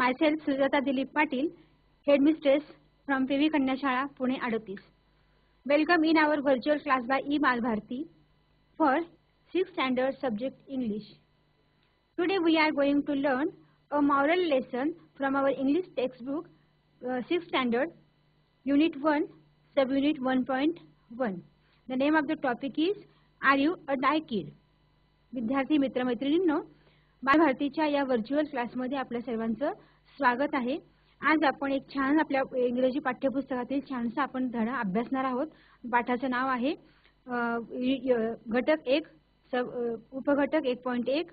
Myself Sujata Dilip Patil headmistress from P V कन्याशाळा Pune अडतीस. Welcome in our virtual class by E Balbharati for six standard subject English. Today we are going to learn a moral lesson from our English textbook six standard unit one sub unit one point one the name of the topic is are you a DIY kid विद्यार्थी मित्रमैत्रिणींनो बालभारतीच्या या virtual क्लासमध्ये आपल्या सर्वांचं स्वागत आहे. आज आपण एक छान आपल्या इंग्रजी पाठ्यपुस्तकातील छानसा आपण धडा अभ्यासणार आहोत. पाठाचं नाव आहे घटक एक सब उपघटक एक पॉईंट एक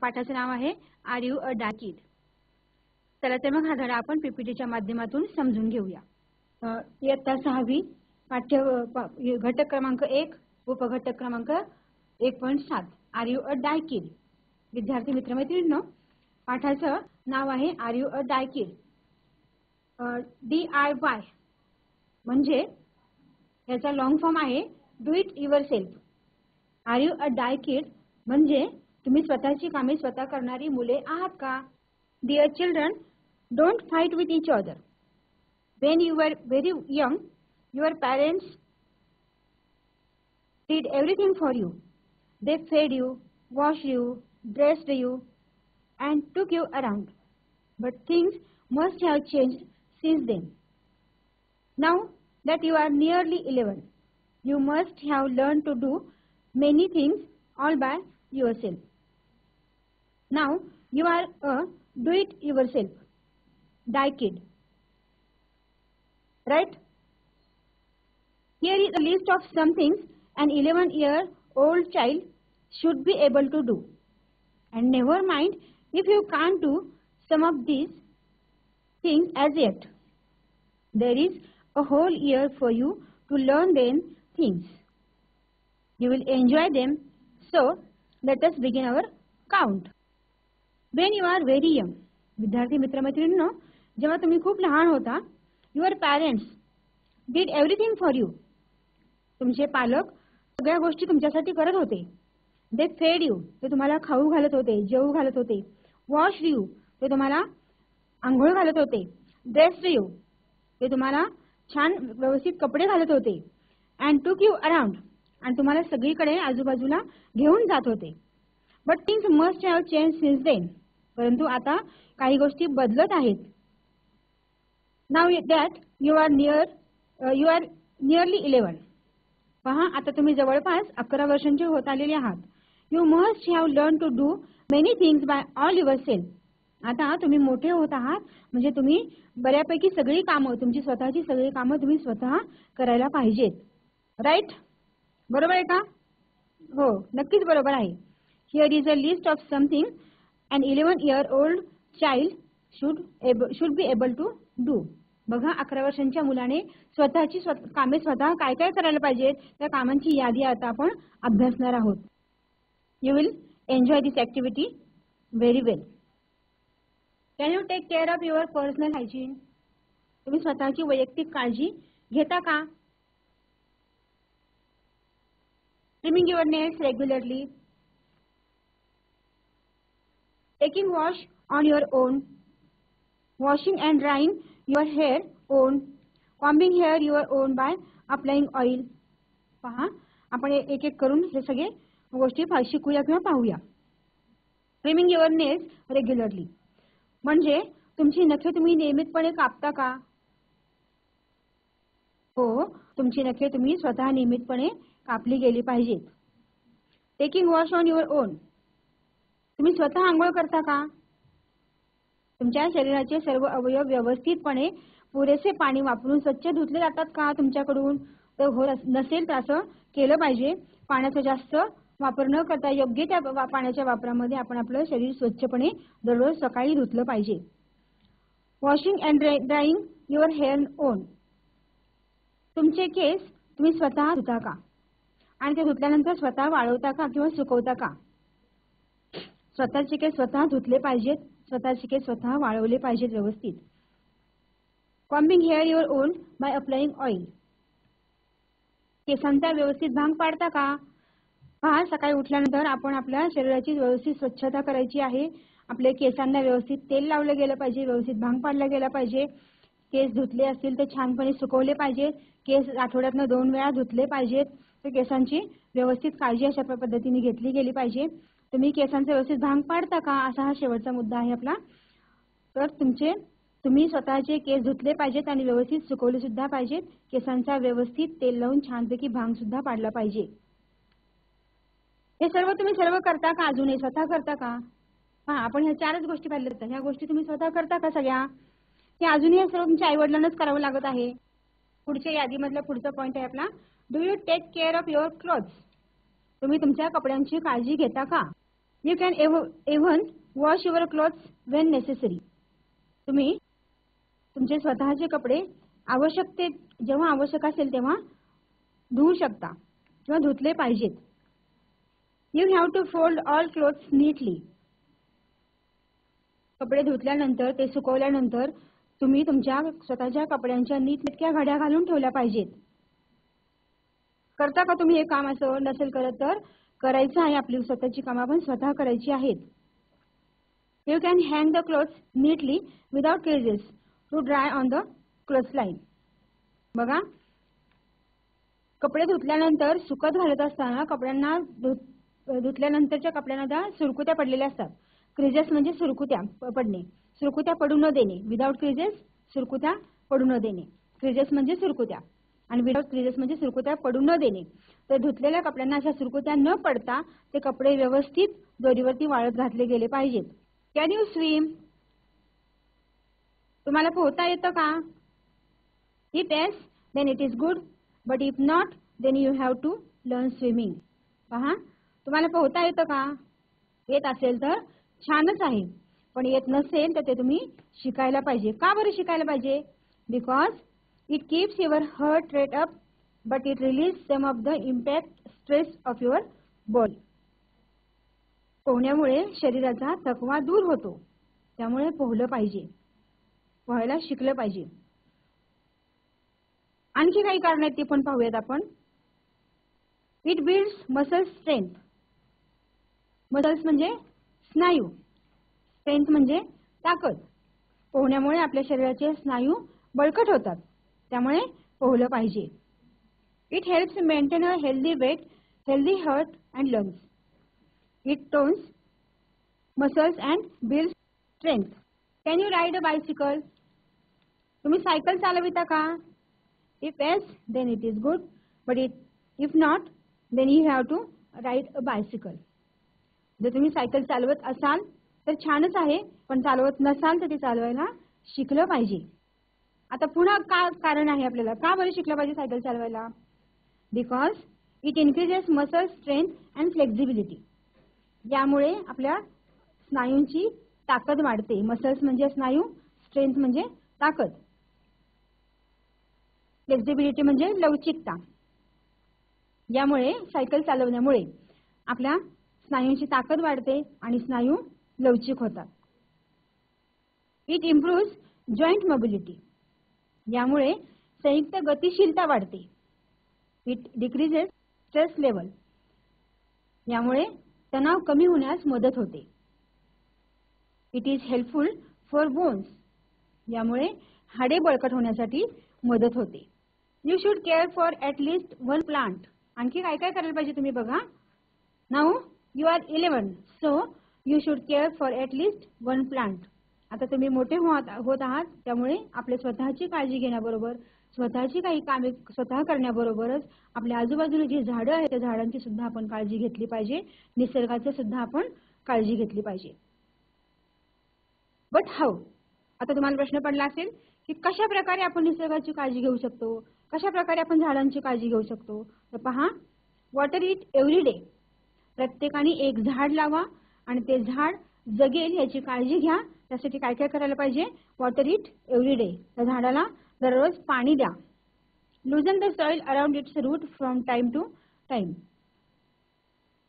पाठाचं नाव आहे आर यू अ डाकीड चला तर मग हा धडा आपण पीपीटीच्या माध्यमातून समजून घेऊया. इयत्ता सहावी पाठ्य घटक क्रमांक एक उपघटक क्रमांक एक point seven. Are you a DIY kid विद्यार्थी मित्रमैत्रिणींनो पाठाचं नाव आहे are you a DIY kid D I Y म्हणजे याचा लॉंग फॉर्म आहे do it yourself are you a DIY kid म्हणजे तुम्ही स्वतःची कामे स्वतः करणारी मुले आहात का? Dear children don't fight with each other when you are very young your parents did everything for you. They fed you, washed you, dressed you, and took you around. But things must have changed since then. Now that you are nearly 11, you must have learned to do many things all by yourself. Now you are a do it yourself, die kid. Right? Here is a list of some things an 11 year old child should be able to do. And never mind if you can't do some of these things as yet. There is a whole year for you to learn them things. You will enjoy them. So let us begin our count. When you are very young, विद्यार्थी मित्रमैत्रिणींनो जेव्हा तुम्ही खूप लहान होता your parents did everything for you तुमचे पालक सगळ्या गोष्टी तुमच्यासाठी करत होते दे फेड यू ते तुम्हाला खाऊ घालत होते जेवू घालत होते. वॉश यू ते तुम्हाला आंघोळ घालत होते. ड्रेस यू ते तुम्हाला छान व्यवस्थित कपडे घालत होते. अँड टूक यू अराउंड आणि तुम्हाला सगळीकडे आजूबाजूला घेऊन जात होते. But things must have change since then परंतु आता काही गोष्टी बदलत आहेत. Now that you are near you are nearly eleven पहा आता तुम्ही जवळपास अकरा वर्षांचे होत आलेले आहात. You must have learn to do many things by all yourself आता तुम्ही मोठे होत आहात म्हणजे तुम्ही बऱ्यापैकी सगळी कामं तुमची स्वतःची सगळी कामं तुम्ही स्वतः करायला पाहिजेत. राईट बरोबर आहे का? हो नक्कीच बरोबर आहे. Here is a list of something and eleven year old child should should be able to do बघा अकरा वर्षांच्या मुलाने स्वतःची स्वत- कामे स्वतः काय काय करायला पाहिजेत? त्या कामांची यादी आता आपण अभ्यासणार आहोत. You will enjoy this activity very well can you take care of your personal hygiene तुम्ही स्वतःची वैयक्तिक काळजी घेता का? Trimming your nails regularly taking wash on your own, washing and drying your hair own, combing hair your own by applying oil. पहा आपण एक एक करून हे सगळे गोष्टी शिकूया किंवा पाहूया. ट्रिमिंग युअर नेल्स रेग्युलरली म्हणजे तुमची नखे तुम्ही नियमितपणे कापता का? हो तुमची नखे तुम्ही स्वतः नियमितपणे कापली गेली पाहिजेत. Taking wash on your own तुम्ही स्वतः आंघोळ करता का? तुमच्या शरीराचे सर्व अवयव व्यवस्थितपणे पुरेसे पाणी वापरून स्वच्छ धुतले जातात का तुमच्याकडून? तर हो नसेल तर असं केलं पाहिजे. पाण्याचा जास्त वापर न करता योग्य त्या पाण्याच्या वापरामध्ये आपण आपलं शरीर स्वच्छपणे दररोज सकाळी धुतलं पाहिजे. Washing and drying your hair own तुमचे केस तुम्ही स्वतः धुता का? आणि ते धुतल्यानंतर स्वतः वाळवता का किंवा सुकवता का? स्वतःचे केस स्वतः धुतले पाहिजेत स्वतःचे केस स्वतः वाळवले पाहिजेत व्यवस्थित. Combing hair your own by applying oil केसांचा व्यवस्थित भांग पाडता का? पहा सकाळी उठल्यानंतर आपण आपल्या शरीराची व्यवस्थित स्वच्छता करायची आहे. आपल्या केसांना व्यवस्थित तेल लावलं गेलं पाहिजे व्यवस्थित भांग पाडला गेला पाहिजे. केस धुतले असतील तर छानपणे सुकवले पाहिजेत केस आठवड्यातनं दोन वेळा धुतले पाहिजेत तर केसांची व्यवस्थित काळजी अशा पद्धतीने घेतली गेली पाहिजे. तुम्ही केसांचं व्यवस्थित भांग पाडता का? असा हा शेवटचा मुद्दा आहे आपला. तर तुमचे तुम्ही स्वतःचे केस धुतले पाहिजेत आणि व्यवस्थित सुकवले सुद्धा पाहिजेत. केसांचा व्यवस्थित तेल लावून छानपैकी भांग सुद्धा पाडला पाहिजे. हे सर्व तुम्ही सर्व करता का अजूनही स्वतः करता का? हा आपण ह्या चारच गोष्टी पाहिल्या ह्या गोष्टी तुम्ही स्वतः करता का सगळ्या? हे अजूनही हे सर्व तुमच्या आई वडिलांनाच करावं लागत आहे. पुढच्या यादीमधला पुढचा पॉईंट आहे आपला. Do you take care of your clothes तुम्ही तुमच्या कपड्यांची काळजी घेता का? You can even wash your clothes when necessary तुम्ही तुमचे स्वतःचे कपडे आवश्यकते जेव्हा आवश्यक असेल तेव्हा धुवू शकता किंवा धुतले पाहिजेत. You have to fold all clothes neatly कपडे धुतल्यानंतर ते सुकवल्यानंतर तुम्ही तुमच्या स्वतःच्या कपड्यांच्या नीटनेटक्या घड्या घालून ठेवल्या पाहिजेत. करता का तुम्ही हे काम असं नसेल करत तर करायचं आहे आपली स्वतःची कामं आपण स्वतः करायची आहेत. You can hang the clothes neatly without creases to dry on the cloth line बघा. कपडे धुतल्यानंतर सुकत घालत असताना कपड्यांना धुत धुतल्यानंतरच्या कपड्यांना त्या सुरकुत्या पडलेल्या असतात. क्रिजेस म्हणजे सुरकुत्या पडणे. सुरकुत्या पडू न देणे. विदाउट क्रिजेस सुरकुत्या पडू न देणे. क्रिजेस म्हणजे सुरकुत्या. आणि विदाउट क्रिजेस म्हणजे सुरकुत्या पडू न देणे. तर धुतलेल्या कपड्यांना अशा सुरकुत्या न पडता ते कपडे व्यवस्थित दोरीवरती वाळत घातले गेले पाहिजेत. कॅन यू स्विम तुम्हाला पोहता येतं का? If yes then it is good but if not then you have to learn swimming पहा. तुम्हाला पोहता येतं का? येत असेल तर छानच आहे. पण येत नसेल तर ते तुम्ही शिकायला पाहिजे. का बरं शिकायला पाहिजे? Because it keeps your heart rate up but it release some of the impact stress of your body पोहण्यामुळे शरीराचा थकवा दूर होतो. त्यामुळे पोहलं पाहिजे. पोहायला शिकलं पाहिजे. आणखी काही कारण आहेत ते पण पाहूयात आपण. It builds muscle strength muscles म्हणजे स्नायू. स्ट्रेंथ म्हणजे ताकद. पोहण्यामुळे आपल्या शरीराचे स्नायू बळकट होतात. त्यामुळे पोहलं पाहिजे. It helps maintain a healthy weight healthy heart and lungs it tones muscles and build strength can you ride a bicycle तुम्ही सायकल चालविता का? If yes then it is good but it if not then you have to ride a bicycle जर तुम्ही cycle चालवत असाल तर छानच आहे पण चालवत नसाल तर ते चालवायला शिकलं पाहिजे. आता पुन्हा का कारण आहे आपल्याला? का बरं शिकलं पाहिजे सायकल चालवायला? Because it increases muscle strength and flexibility यामुळे आपल्या स्नायूंची ताकद वाढते. मसल्स म्हणजे स्नायू स्ट्रेंथ म्हणजे ताकद. फ्लेक्झिबिलिटी म्हणजे लवचिकता. यामुळे सायकल चालवण्यामुळे आपल्या स्नायूंची ताकद वाढते आणि स्नायू लवचिक होतात. इट इम्प्रूव्ह जॉईंट मोबिलिटी यामुळे संयुक्त गतिशीलता वाढते. इट डिक्रीजेस स्ट्रेस लेवल यामुळे तणाव कमी होण्यास मदत होते. It is helpful for bones यामुळे हाडे बळकट होण्यासाठी मदत होते. You should care for at least one plant आणखी काय काय करायला पाहिजे तुम्ही बघा. Now you are eleven so you should care for at least one plant आता तुम्ही मोठे होत आहात त्यामुळे आपल्या स्वतःची काळजी घेण्याबरोबर स्वतःची काही कामे स्वतः करण्याबरोबरच आपल्या आजूबाजूला जी झाडं आहेत त्या झाडांची सुद्धा आपण काळजी घेतली पाहिजे. निसर्गाची सुद्धा आपण काळजी घेतली पाहिजे. बट हाऊ आता तुम्हाला प्रश्न पडला असेल की कशा प्रकारे आपण निसर्गाची काळजी घेऊ शकतो? कशा प्रकारे आपण झाडांची काळजी घेऊ शकतो? तर पहा वॉटर इट एव्हरी डे प्रत्येकाने एक झाड लावा आणि ते झाड जगेल याची काळजी घ्या. त्यासाठी काय काय करायला पाहिजे? वॉटर इट एव्हरी डे त्या झाडाला दररोज पाणी द्या. Loosen the soil around its root from time to time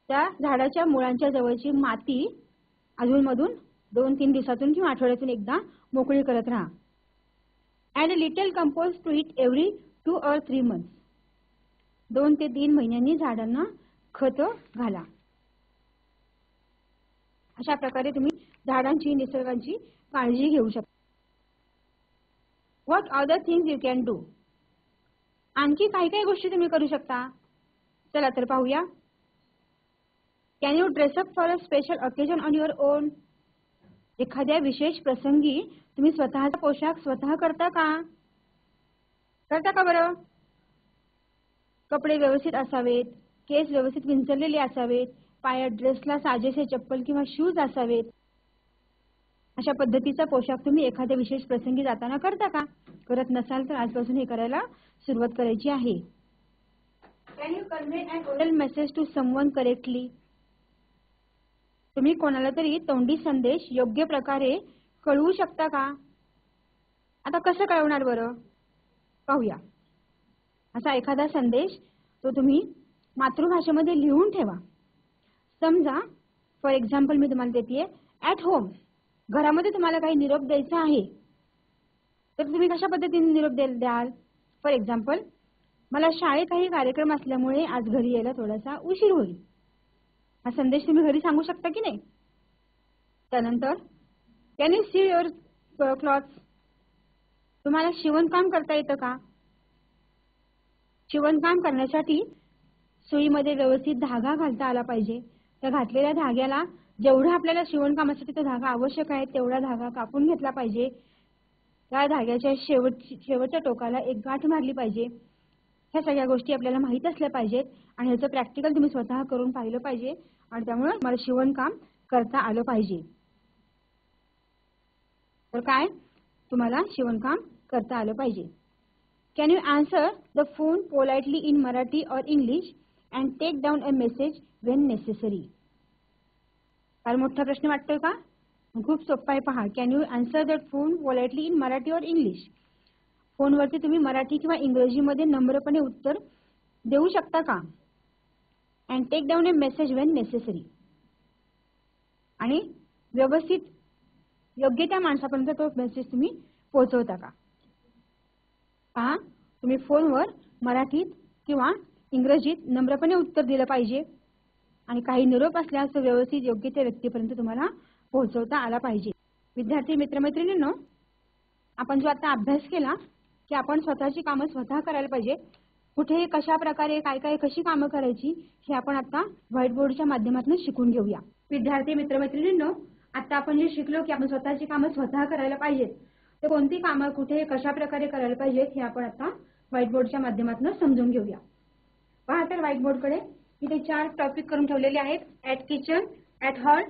त्या झाडाच्या मुळांच्या जवळची माती अधूनमधून दोन तीन दिवसातून किंवा आठवड्यातून एकदा मोकळी करत राहा. Add a little compost to it every two or three months दोन ते तीन महिन्यांनी झाडांना खत घाला. अशा प्रकारे तुम्ही झाडांची निसर्गांची काळजी घेऊ शकता. What other things you can do आणखी काही काही गोष्टी तुम्ही करू शकता. चला तर पाहूया. Can you dress up for a special occasion on your own एखाद्या विशेष प्रसंगी तुम्ही स्वतःचा पोशाख स्वतः करता का? करता का बरं? कपडे व्यवस्थित असावेत केस व्यवस्थित विंचरलेले असावेत पायात ड्रेसला साजेसे चप्पल किंवा शूज असावेत अशा पद्धतीचा पोशाख तुम्ही एखाद्या विशेष प्रसंगी जाताना करता का? करत नसाल तर आजपासून हे करायला सुरुवात करायची आहे. Can you convey oral message to someone correctly तुम्ही कोणाला तरी तोंडी संदेश योग्य प्रकारे कळवू शकता का? आता कसं कळवणार बरं? पाहूया. असा एखादा संदेश तो तुम्ही मातृभाषेमध्ये लिहून ठेवा. समजा फॉर एक्झाम्पल मी तुम्हाला देते ॲट होम घरामध्ये तुम्हाला काही निरोप द्यायचा आहे. तर तुम्ही कशा पद्धतीने निरोप द्याल फॉर एक्झाम्पल मला शाळेत काही कार्यक्रम असल्यामुळे आज घरी यायला थोडासा उशीर होईल. हा संदेश तुम्ही घरी सांगू शकता की नाही? त्यानंतर can you sew your cloth तुम्हाला शिवणकाम करता येतं का? शिवणकाम करण्यासाठी सुईमध्ये व्यवस्थित धागा घालता आला पाहिजे. त्या घातलेल्या धाग्याला जेवढा आपल्याला शिवणकामासाठी तो धागा आवश्यक आहे तेवढा धागा कापून घेतला पाहिजे. त्या धाग्याच्या शेवट शेवटच्या टोकाला एक गाठ मारली पाहिजे. ह्या सगळ्या गोष्टी आपल्याला माहीत असल्या पाहिजेत आणि ह्याचं प्रॅक्टिकल तुम्ही स्वतः करून पाहिलं पाहिजे आणि त्यामुळे मला शिवणकाम करता आलं पाहिजे. तर काय? तुम्हाला शिवणकाम करता आलं पाहिजे. Can you answer the phone politely in Marathi और English and take down a message when necessary फार मोठा प्रश्न वाटतोय का? खूप सोपा आहे पहा. Can you answer that phone politely in Marathi और इंग्लिश फोनवरती तुम्ही मराठी किंवा इंग्रजीमध्ये नम्रपणे उत्तर देऊ शकता का? And take down a message when necessary आणि व्यवस्थित योग्य त्या माणसापर्यंत तो मेसेज तुम्ही पोहोचवता का? पहा तुम्ही फोनवर मराठीत किंवा इंग्रजीत नम्रपणे उत्तर दिलं पाहिजे. आणि काही निरोप असल्यास तो व्यवस्थित योग्य त्या व्यक्तीपर्यंत तुम्हाला पोहोचवता आला पाहिजे. विद्यार्थी मित्रमैत्रिणींनो आपण जो आता अभ्यास केला की आपण स्वतःची कामं स्वतः करायला पाहिजे. कुठे कशा प्रकारे काय काय कशी कामं करायची हे आपण आता व्हाईट बोर्डच्या माध्यमातून शिकून घेऊया. विद्यार्थी मित्रमैत्रिणींनो आता आपण जे शिकलो की आपण स्वतःची कामं स्वतः करायला पाहिजेत. तर कोणती कामं कुठे कशा प्रकारे करायला पाहिजेत हे आपण आता व्हाईट बोर्डच्या माध्यमातून समजून घेऊया. पहा तर व्हाईट बोर्डकडे इथे चार टॉपिक करून ठेवलेले आहेत. At kitchen at hall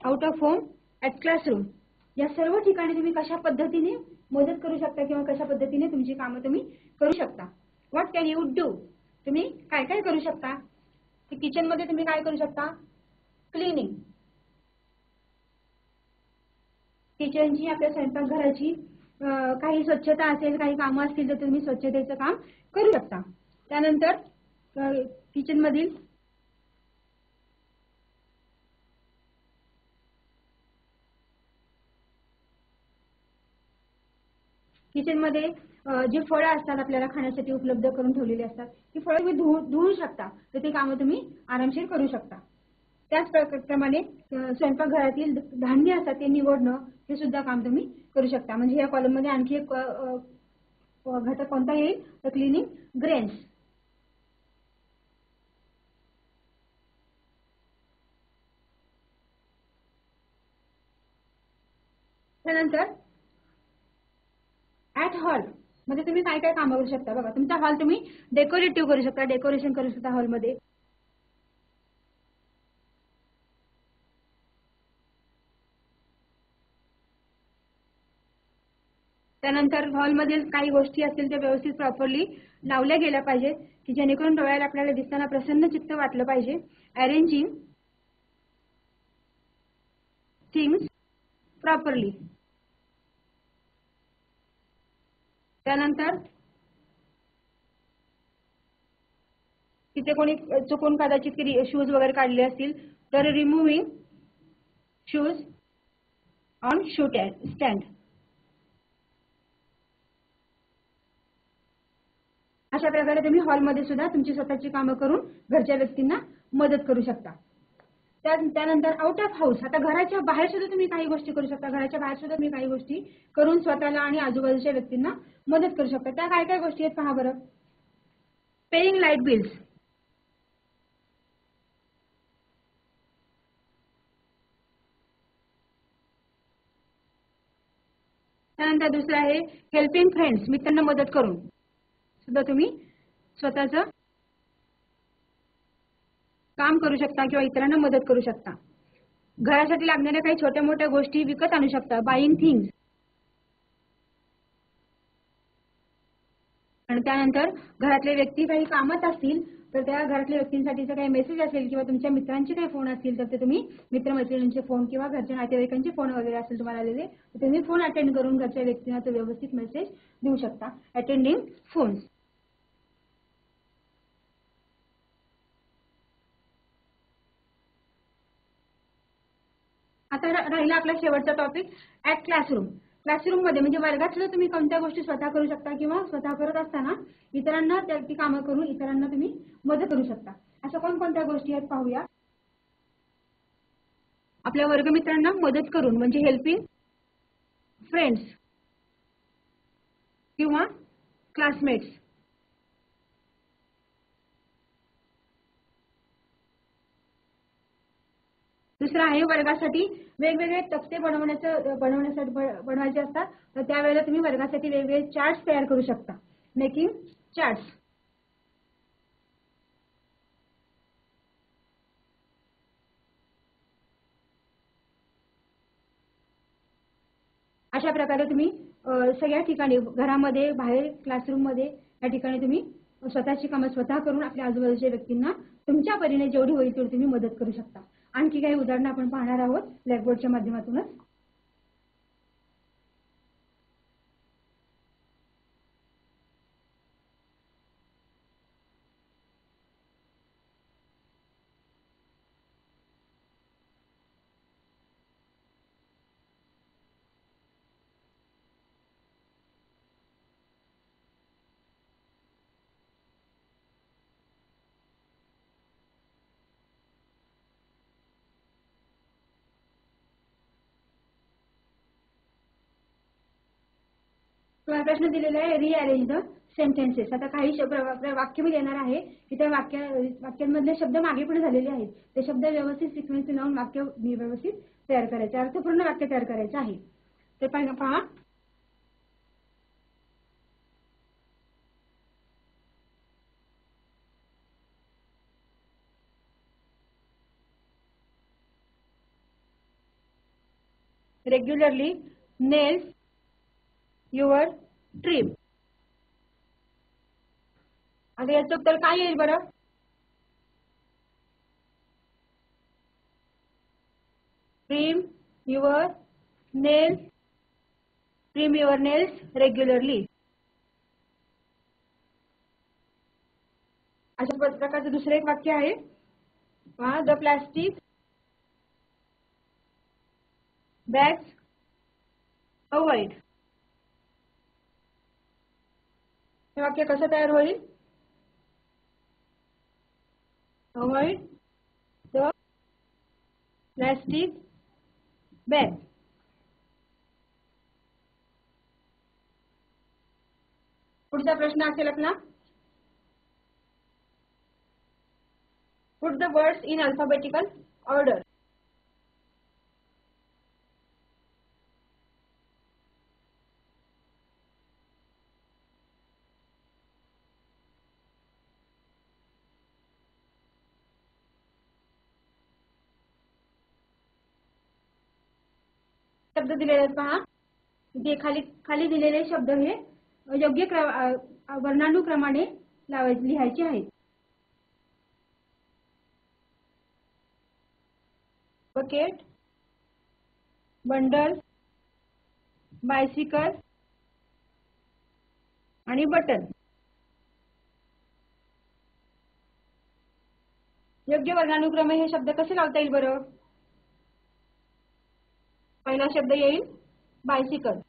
out of home at classroom या सर्व ठिकाणी तुम्ही कशा पद्धतीने मदत करू शकता किंवा कशा पद्धतीने तुमची कामं तुम्ही करू शकता? व्हॉट कॅन यू डू तुम्ही काय काय करू शकता? किचनमध्ये तुम्ही काय करू शकता? क्लिनिंग किचनची आपल्या स्वयंपाकघराची काही स्वच्छता असेल काही कामं असतील तर तुम्ही स्वच्छतेचं काम करू शकता. त्यानंतर किचन मधील किचनमध्ये जे फळं असतात आपल्याला खाण्यासाठी उपलब्ध करून ठेवलेली असतात ती फळं तुम्ही धुवू धुवू शकता. तर ते कामं तुम्ही आरामशीर करू शकता. त्याचप्रमाणे स्वयंपाकघरातील धान्य असतात ते निवडणं हे सुद्धा काम तुम्ही करू शकता. म्हणजे या कॉलममध्ये आणखी एक घटक कोणता येईल? तर क्लिनिंग ग्रेन्स त्यानंतर ऍट हॉल म्हणजे तुम्ही काय काय कामं करू शकता? बघा तुमचा हॉल तुम्ही डेकोरेटिव्ह करू शकता डेकोरेशन करू शकता हॉलमध्ये त्यानंतर हॉलमधील काही गोष्टी असतील त्या व्यवस्थित प्रॉपरली लावल्या गेल्या पाहिजे की जेणेकरून डोळ्याला आपल्याला दिसताना प्रसन्न चित्त वाटलं पाहिजे. अरेंजिंग थिंग्स प्रॉपरली त्यानंतर तिथे कोणी चुकून कदाचित शूज वगैरे काढले असतील तर removing shoes on shoot stand अशा प्रकारे तुम्ही हॉलमध्ये सुद्धा तुमची स्वतःची कामं करून घरच्या व्यक्तींना मदत करू शकता. त्यानंतर आउट ऑफ हाऊस आता घराच्या बाहेर सुद्धा तुम्ही काही गोष्टी करू शकता. घराच्या बाहेर सुद्धा तुम्ही काही गोष्टी करून स्वतःला आणि आजूबाजूच्या व्यक्तींना मदत करू शकता. त्या काय काय गोष्टी आहेत पहा बरं. पेईंग लाइट बिल्स त्यानंतर दुसरं आहे हेल्पिंग फ्रेंड्स मित्रांना मदत करून सुद्धा तुम्ही स्वतःचं काम करू शकता किंवा इतरांना मदत करू शकता. घरासाठी लागणाऱ्या काही छोट्या मोठ्या गोष्टी विकत आणू शकता. बाईंग थिंग्स आणि त्यानंतर घरातले व्यक्ती काही कामात असतील तर त्या घरातल्या व्यक्तींसाठीचा काही मेसेज असेल किंवा तुमच्या मित्रांचे काही फोन असतील तर ते तुम्ही मित्रमैत्रिणींचे फोन किंवा घरच्या नातेवाईकांचे फोन वगैरे असेल तुम्हाला आलेले तर तुम्ही फोन अटेंड करून घरच्या व्यक्तींना तो व्यवस्थित मेसेज देऊ शकता. अटेंडिंग फोन्स आता राहिला आपला शेवटचा टॉपिक ऍट क्लासरूम क्लासरूममध्ये म्हणजे वर्गात सुद्धा तुम्ही कोणत्या गोष्टी स्वतः करू शकता किंवा स्वतः करत असताना इतरांना त्याची कामं करून इतरांना तुम्ही मदत करू शकता. अशा कोणकोणत्या गोष्टी आहेत पाहूया. आपल्या वर्गमित्रांना मदत करून म्हणजे हेल्पिंग फ्रेंड्स किंवा क्लासमेट्स दुसरा आहे वर्गासाठी वेगवेगळे तक्ते बनवण्याचं बनवण्यासाठी बनवायचे असतात. तर त्यावेळेला तुम्ही वर्गासाठी वेगवेगळे चार्ट्स तयार करू शकता. मेकिंग चार्ट्स अशा प्रकारे तुम्ही सगळ्या ठिकाणी घरामध्ये बाहेर क्लासरूममध्ये या ठिकाणी तुम्ही स्वतःची कामं स्वतः करून आपल्या आजूबाजूच्या व्यक्तींना तुमच्या परीने जेवढी होईल तेवढी तुम्ही मदत करू शकता. आणखी काही उदाहरणं आपण पाहणार आहोत ब्लॅकबोर्डच्या माध्यमातूनच. प्रश्न दिलेला आहे रिअरेंज द सेंटेन्सेस आता काही वाक्य मी देणार आहे की त्या वाक्य वाक्यांमधले शब्द मागे पुढे झालेले आहेत. ते शब्द व्यवस्थित सिक्वेन्स लावून वाक्य मी व्यवस्थित तयार करायचे अर्थपूर्ण वाक्य तयार करायचं आहे. ते पाहिजे पहा. रेग्युलरली नेल्स युअर ट्रिप आता याचं उत्तर काय येईल बरं? Trim your nails trim your nails regularly अशा प्रकारचं दुसरं एक वाक्य आहे. पहा द प्लास्टिक बॅग्स अवॉइड हे वाक्य कसं तयार होईल? अवॉइड द प्लॅस्टिक बॅग पुढचा प्रश्न असेल आपला. Put the words in alphabetical order शब्द दिलेले आहेत पहा. जे खाली खाली दिलेले शब्द हे योग्य वर्णानुक्रमाने लावाय लिहायचे आहेत. बकेट बंडल बायसिकल आणि बटन योग्य वर्णानुक्रमे हे शब्द कसे लावता येईल बरं? पहिला शब्द येईल बायसिकल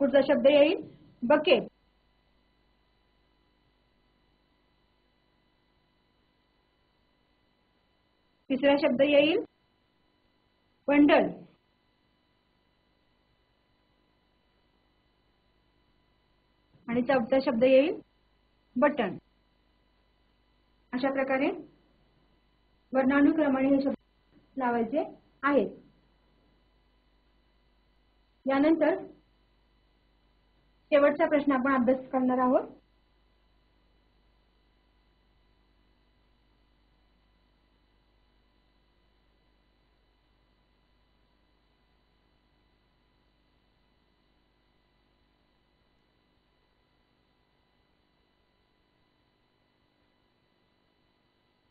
पुढचा शब्द येईल बकेट तिसरा शब्द येईल बंडल आणि चौथा शब्द येईल बटन अशा प्रकारे वर्णानुक्रमाने हे शब्द लावायचे आहेत. यानंतर शेवटचा प्रश्न आपण अभ्यास करणार आहोत.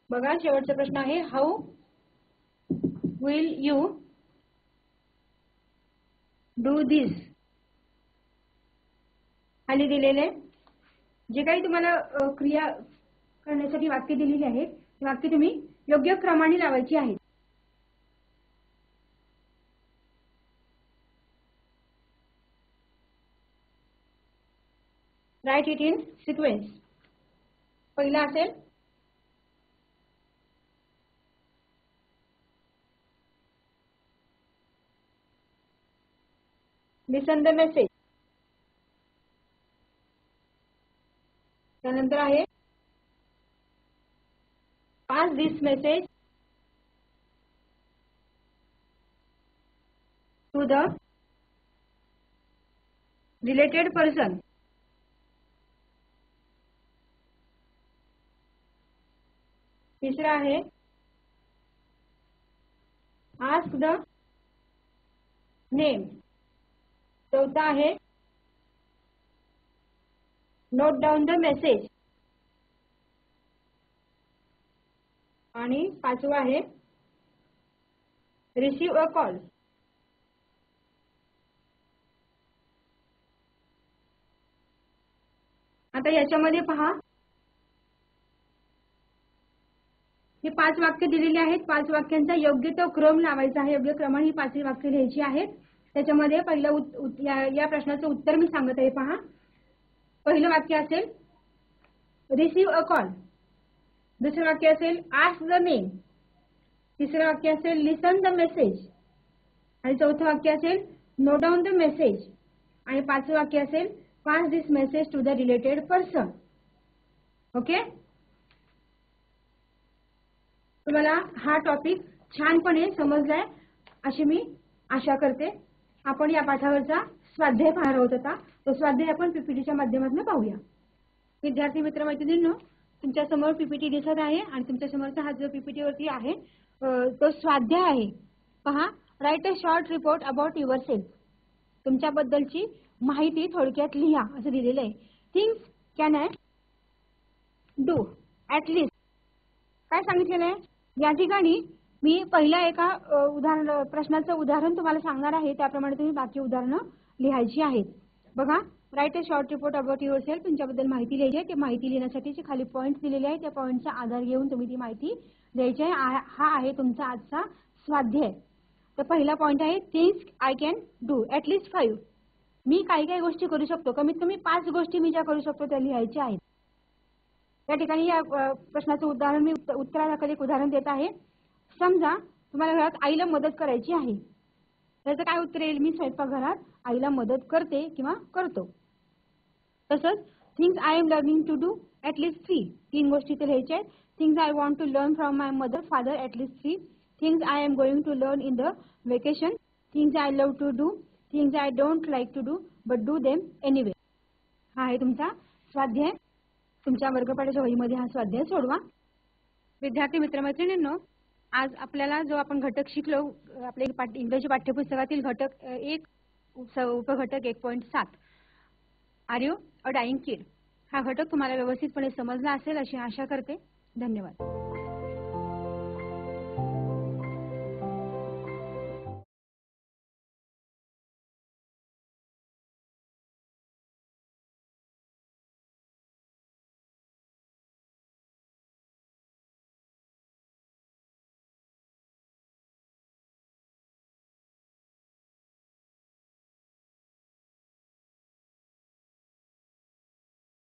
बघा शेवटचा प्रश्न आहे how will you do this खाली दिलेले. जे काही तुम्हाला क्रिया करण्यासाठी वाक्य दिलेली आहेत ती वाक्य तुम्ही योग्य क्रमाने लावायची आहेत राईट इट इन सिक्वेन्स पहिला असेल लिसन द मेसेज त्यानंतर आहे. Pass this message to the related person तिसरा आहे. आस्क द नेम चौथा आहे. नोट डाऊन द मेसेज आणि पाचवा आहे. रिसीव अ कॉल आता याच्यामध्ये पहा. हे पाच वाक्य दिलेली आहेत. पाच वाक्यांचा योग्य तो क्रम लावायचा आहे. योग्य क्रमाने ही पाचवी वाक्य लिहायची आहेत. त्याच्यामध्ये पहिलं उत- या- या प्रश्नाचं उत्तर मी सांगत आहे पहा. पहिलं वाक्य असेल रिसीव अ कॉल दुसरं वाक्य असेल आस्क द नेम तिसरं वाक्य असेल लिसन द मेसेज आणि चौथं वाक्य असेल नो डाऊन द मेसेज आणि पाचवं वाक्य असेल pass this message to the related person okay तुम्हाला हा टॉपिक छानपणे समजलाय अशी मी आशा करते. आपण या पाठावरचा स्वाध्याय पाहणार आहोत आता. तो स्वाध्याय आपण पीपीटीच्या माध्यमातून पाहूया. विद्यार्थी मित्र मैत्रिणींनो तुमच्यासमोर पीपीटी दिसत आहे आणि तुमच्या समोरचा हा जो पीपीटी वरती आहे तो स्वाध्याय आहे. पहा write a short report about yourself तुमच्याबद्दलची माहिती थोडक्यात लिहा असं दिलेलं आहे. Things can I do at least काय सांगितलेलं आहे? या ठिकाणी मी पहिल्या एका उदाहरण प्रश्नाचं उदाहरण तुम्हाला सांगणार आहे. त्याप्रमाणे तुम्ही बाकी उदाहरणं लिहायची आहेत. बघा write a short report about yourself तुमच्याबद्दल माहिती लिहायची आहे. ते माहिती लिहिण्यासाठी जे खाली पॉईंट्स दिलेले आहेत त्या पॉईंटचा आधार घेऊन तुम्ही ती माहिती द्यायची आहे. हा आहे तुमचा आजचा स्वाध्याय. तर पहिला पॉईंट आहे things I can do at least five मी काही काही गोष्टी करू शकतो. कमीत कमी पाच गोष्टी मी ज्या करू शकतो त्या लिहायच्या आहेत. या ठिकाणी या प्रश्नाचं उदाहरण मी उत्तरादाखल एक उदाहरण देत आहे. समजा तुम्हाला घरात आईला मदत करायची आहे. त्याचं काय उत्तर येईल? मी स्वयंपाकघरात आईला मदत करते किंवा करतो. तसंच things I am learning to do at least three तीन गोष्टी ते लिहायच्या आहेत. Things I want to learn from my mother father at least three things I am going to learn in the vacation things I love to do things I don't like to do but do them anyway हा आहे तुमचा स्वाध्याय. तुमच्या वर्गपाठाच्या वहीमध्ये हा स्वाध्याय सोडवा. विद्यार्थी मित्रमैत्रिणींनो आज आपल्याला जो आपण घटक शिकलो आपले पाठ- इंग्रजी पाठ्यपुस्तकातील घटक एक उपघटक एक पॉईंट सात. Are you a dying kid हा घटक तुम्हाला व्यवस्थितपणे समजला असेल अशी आशा करते. धन्यवाद.